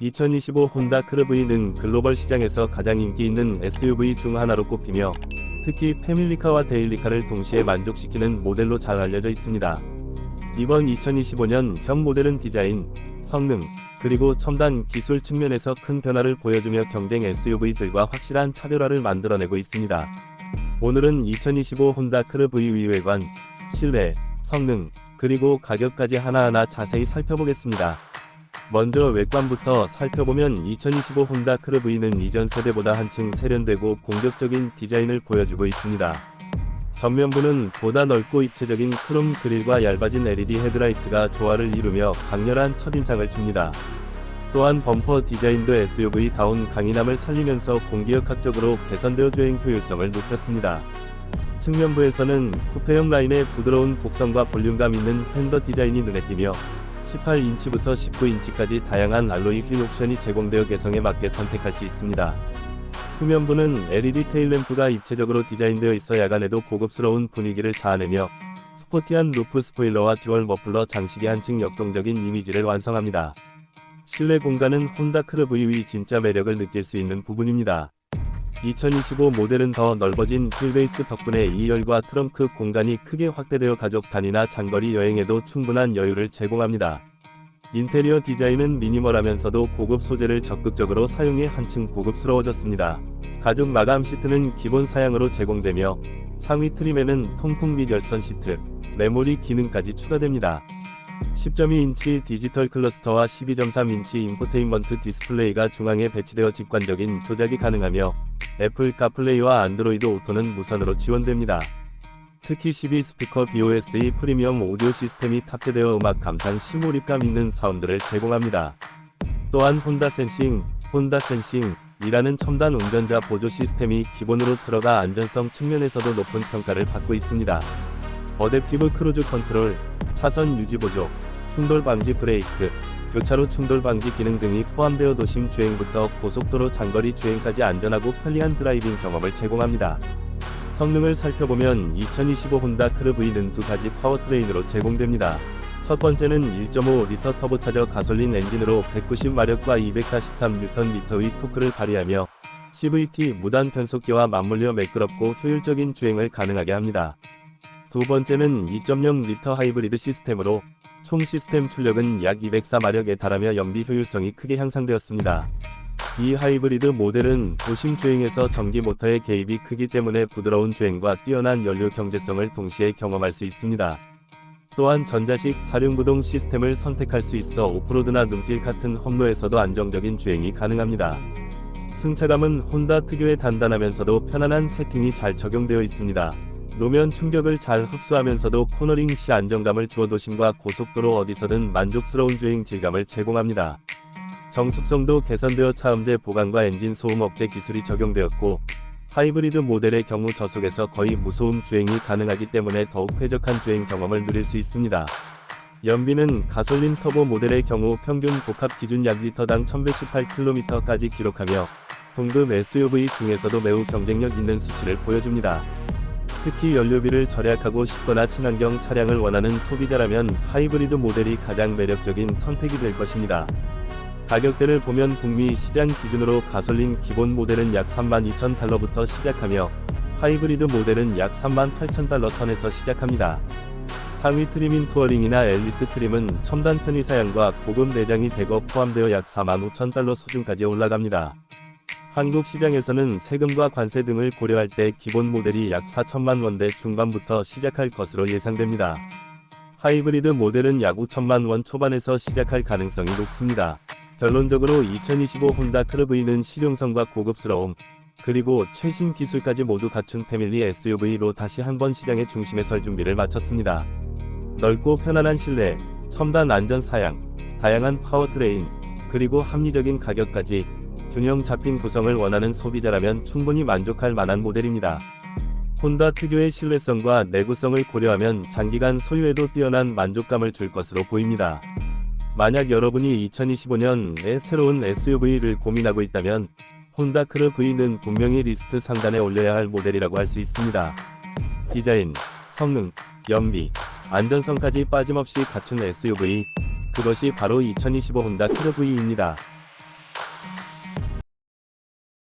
2025 혼다 크르브이는 글로벌 시장에서 가장 인기 있는 SUV 중 하나로 꼽히며 특히 패밀리카와 데일리카를 동시에 만족시키는 모델로 잘 알려져 있습니다. 이번 2025년 현 모델은 디자인, 성능, 그리고 첨단 기술 측면에서 큰 변화를 보여주며 경쟁 SUV들과 확실한 차별화를 만들어내고 있습니다. 오늘은 2025 혼다 크르브이 외관, 실내, 성능, 그리고 가격까지 하나하나 자세히 살펴보겠습니다. 먼저 외관부터 살펴보면 2025 혼다 크르브이는 이전 세대보다 한층 세련되고 공격적인 디자인을 보여주고 있습니다. 전면부는 보다 넓고 입체적인 크롬 그릴과 얇아진 LED 헤드라이트가 조화를 이루며 강렬한 첫인상을 줍니다. 또한 범퍼 디자인도 SUV다운 강인함을 살리면서 공기역학적으로 개선되어 주행 효율성을 높였습니다. 측면부에서는 쿠페형 라인의 부드러운 곡선과 볼륨감 있는 팬더 디자인이 눈에 띄며 18인치부터 19인치까지 다양한 알로이 휠 옵션이 제공되어 개성에 맞게 선택할 수 있습니다. 후면부는 LED 테일램프가 입체적으로 디자인되어 있어 야간에도 고급스러운 분위기를 자아내며 스포티한 루프 스포일러와 듀얼 머플러 장식이 한층 역동적인 이미지를 완성합니다. 실내 공간은 혼다 크르브이의 진짜 매력을 느낄 수 있는 부분입니다. 2025 모델은 더 넓어진 휠베이스 덕분에 2열과 트렁크 공간이 크게 확대되어 가족 단위나 장거리 여행에도 충분한 여유를 제공합니다. 인테리어 디자인은 미니멀하면서도 고급 소재를 적극적으로 사용해 한층 고급스러워졌습니다. 가죽 마감 시트는 기본 사양으로 제공되며 상위 트림에는 통풍 및 열선 시트, 메모리 기능까지 추가됩니다. 10.2인치 디지털 클러스터와 12.3인치 인포테인먼트 디스플레이가 중앙에 배치되어 직관적인 조작이 가능하며 애플 카플레이와 안드로이드 오토는 무선으로 지원됩니다. 특히 12 스피커 BOS의 프리미엄 오디오 시스템이 탑재되어 음악 감상 심몰입감 있는 사운드를 제공합니다. 또한 혼다 센싱, 혼다 센싱, 이라는 첨단 운전자 보조 시스템이 기본으로 들어가 안전성 측면에서도 높은 평가를 받고 있습니다. 어댑티브 크루즈 컨트롤, 차선 유지 보조, 충돌 방지 브레이크, 교차로 충돌 방지 기능 등이 포함되어 도심 주행부터 고속도로 장거리 주행까지 안전하고 편리한 드라이빙 경험을 제공합니다. 성능을 살펴보면 2025 혼다 크르브이는 두 가지 파워트레인으로 제공됩니다. 첫 번째는 1.5리터 터보차저 가솔린 엔진으로 190마력과 243Nm의 토크를 발휘하며 CVT 무단 변속기와 맞물려 매끄럽고 효율적인 주행을 가능하게 합니다. 두 번째는 2.0리터 하이브리드 시스템으로 총 시스템 출력은 약 204마력에 달하며 연비 효율성이 크게 향상되었습니다. 이 하이브리드 모델은 도심 주행에서 전기 모터의 개입이 크기 때문에 부드러운 주행과 뛰어난 연료 경제성을 동시에 경험할 수 있습니다. 또한 전자식 사륜구동 시스템을 선택할 수 있어 오프로드나 눈길 같은 험로에서도 안정적인 주행이 가능합니다. 승차감은 혼다 특유의 단단하면서도 편안한 세팅이 잘 적용되어 있습니다. 노면 충격을 잘 흡수하면서도 코너링 시 안정감을 주어 도심과 고속도로 어디서든 만족스러운 주행 질감을 제공합니다. 정숙성도 개선되어 차음제 보강과 엔진 소음 억제 기술이 적용되었고 하이브리드 모델의 경우 저속에서 거의 무소음 주행이 가능하기 때문에 더욱 쾌적한 주행 경험을 누릴 수 있습니다. 연비는 가솔린 터보 모델의 경우 평균 복합 기준 약 리터당 1118km까지 기록하며 동급 SUV 중에서도 매우 경쟁력 있는 수치를 보여줍니다. 특히 연료비를 절약하고 싶거나 친환경 차량을 원하는 소비자라면 하이브리드 모델이 가장 매력적인 선택이 될 것입니다. 가격대를 보면 북미 시장 기준으로 가솔린 기본 모델은 약 32,000달러부터 시작하며 하이브리드 모델은 약 38,000달러 선에서 시작합니다. 상위 트림인 투어링이나 엘리트 트림은 첨단 편의 사양과 고급 내장이 대거 포함되어 약 45,000달러 수준까지 올라갑니다. 한국 시장에서는 세금과 관세 등을 고려할 때 기본 모델이 약 4천만 원대 중반부터 시작할 것으로 예상됩니다. 하이브리드 모델은 약 5천만 원 초반에서 시작할 가능성이 높습니다. 결론적으로 2025 혼다 크르브이는 실용성과 고급스러움, 그리고 최신 기술까지 모두 갖춘 패밀리 SUV로 다시 한번 시장의 중심에 설 준비를 마쳤습니다. 넓고 편안한 실내, 첨단 안전 사양, 다양한 파워트레인, 그리고 합리적인 가격까지 균형 잡힌 구성을 원하는 소비자라면 충분히 만족할 만한 모델입니다. 혼다 특유의 신뢰성과 내구성을 고려하면 장기간 소유에도 뛰어난 만족감을 줄 것으로 보입니다. 만약 여러분이 2025년에 새로운 SUV를 고민하고 있다면 혼다 크르 V는 분명히 리스트 상단에 올려야 할 모델이라고 할 수 있습니다. 디자인, 성능, 연비, 안전성까지 빠짐없이 갖춘 SUV. 그것이 바로 2025 혼다 크르 V입니다.